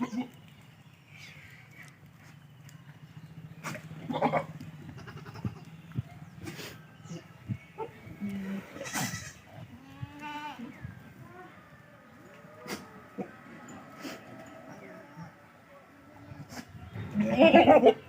Ha, ha, ha, ha.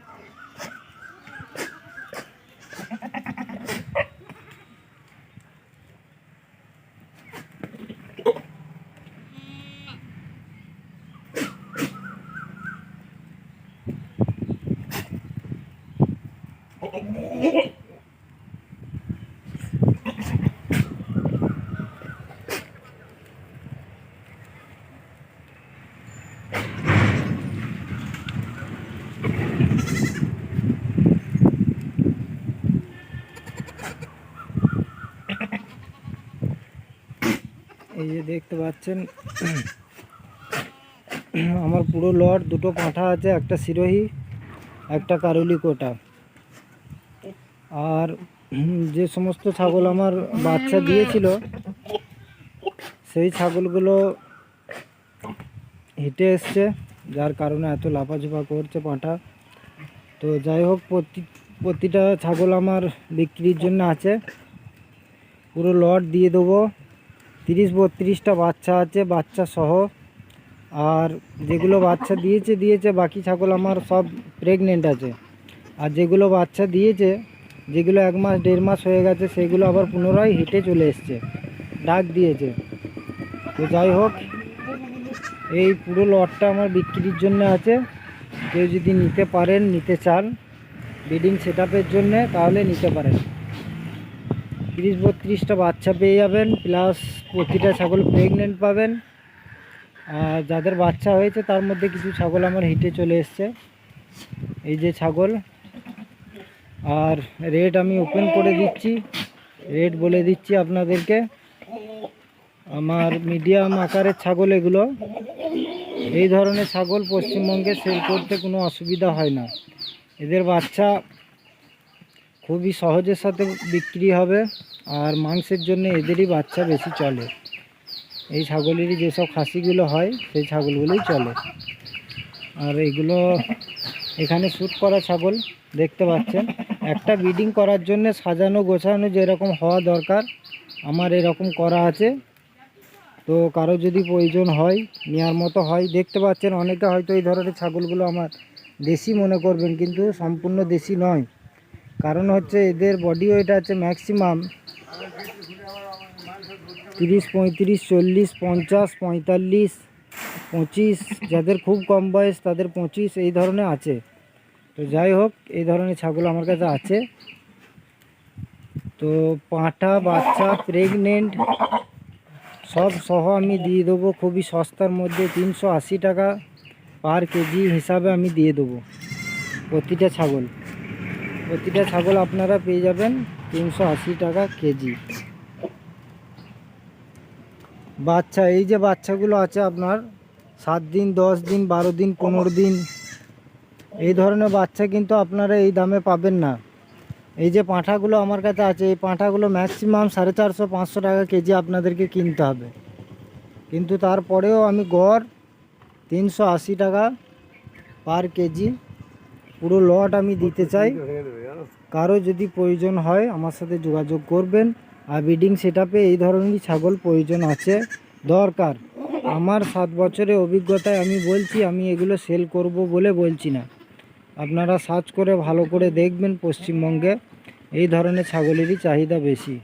এই যে দেখতে পাচ্ছেন আমার পুরো লট দুটো পাঁঠা আছে একটা সিরোহি একটা কারুলি কোটা আর যে সমস্ত ছাগল আমার বাচ্চা দিয়েছিল, সেই ছাগলগুলো হেঁটে এসছে, যার কারণে এত লাফাঝোপা করছে পাঁঠা। তো যাই হোক, প্রতি, প্রতিটা ছাগল আমার বিক্রির জন্য আছে। পুরো লট দিয়ে দেবো। তিরিশ বত্রিশটা বাচ্চা আছে, বাচ্চা সহ। আর যেগুলো বাচ্চা দিয়েছে দিয়েছে, বাকি ছাগল আমার সব প্রেগনেন্ট আছে। আর যেগুলো বাচ্চা দিয়েছে যেগুলো এক মাস, দেড় মাস হয়ে গেছে, সেগুলো আবার পুনরায় হেঁটে চলে এসছে। ডাক দিয়েছে। তো যাই হোক, এই পুরো লটটা আমার বিক্রির জন্য আছে। কেউ যদি নিতে পারেন, নিতে চান ব্রিডিং সেট আপের জন্যে, তাহলে নিতে পারেন। তিরিশ বত্রিশটা বাচ্চা পেয়ে যাবেন প্লাস প্রতিটা ছাগল প্রেগনেন্ট পাবেন। আর যাদের বাচ্চা হয়েছে, তার মধ্যে কিছু ছাগল আমার হিটে চলে এসছে। এই যে ছাগল আর রেট আমি ওপেন করে দিচ্ছি। রেট বলে দিচ্ছি আপনাদেরকে। আমার মিডিয়াম আকারের ছাগল এগুলো। এই ধরনের ছাগল পশ্চিমবঙ্গে সেল করতে কোনো অসুবিধা হয় না। এদের বাচ্চা খুবই সহজের সাথে বিক্রি হবে আর মাংসের জন্য এদেরই বাচ্চা বেশি চলে। এই ছাগলেরই যেসব খাসিগুলো হয়, সেই ছাগলগুলোই চলে। আর এগুলো এখানে শ্যুট করা ছাগল দেখতে পাচ্ছেন। একটা ব্রিডিং করার জন্য সাজানো গোছানো যেরকম হওয়া দরকার, আমার এরকম করা আছে। তো কারও যদি প্রয়োজন হয় নেওয়ার মতো হয়, দেখতে পাচ্ছেন অনেকে হয়তো এই ধরনের ছাগলগুলো আমার দেশি মনে করবেন, কিন্তু সম্পূর্ণ দেশি নয়। কারণ হচ্ছে এদের বডি ওয়েট আছে ম্যাক্সিমাম তিরিশ, পঁয়ত্রিশ, চল্লিশ, পঞ্চাশ, পঁয়তাল্লিশ পঁচিশ, যাদের খুব কম বয়স তাদের পঁচিশ, এই ধরনের আছে। তো যাই হোক, এই ধরনের ছাগল আমার কাছে আছে। তো পাঁঠা, বাচ্চা প্রেগনেন্ট সব সহ আমি দিয়ে দেবো। খুবই সস্তার মধ্যে তিনশো আশি টাকা পার কেজি হিসাবে আমি দিয়ে দেবো প্রতিটা ছাগল। প্রতিটা ছাগল আপনারা পেয়ে যাবেন তিনশো আশি টাকা কেজি বাচ্চা, এই যে বাচ্চাগুলো আছে আপনার, সাত দিন, দশ দিন, বারো দিন, পনেরো দিন, এই ধরনের বাচ্চা কিন্তু আপনারা এই দামে পাবেন না। এই যে পাঁঠাগুলো আমার কাছে আছে, এই পাঁঠাগুলো ম্যাক্সিমাম সাড়ে চারশো, পাঁচশো টাকা কেজি আপনাদেরকে কিনতে হবে। কিন্তু তারপরেও আমি গড় তিনশো আশি টাকা পার কেজি, পুরো লট আমি দিতে চাই। কারও যদি প্রয়োজন হয় আমার সাথে যোগাযোগ করবেন। আর ব্রিডিং সেট এই ধরনেরই ছাগল প্রয়োজন আছে। দরকার। আমার সাত বছরের অভিজ্ঞতায় আমি বলছি, আমি এগুলো সেল করব বলে বলছি না। আপনারা সার্চ করে ভালো করে দেখবেন পশ্চিমবঙ্গে। এই ধরনের ছাগলেরই চাহিদা বেশি।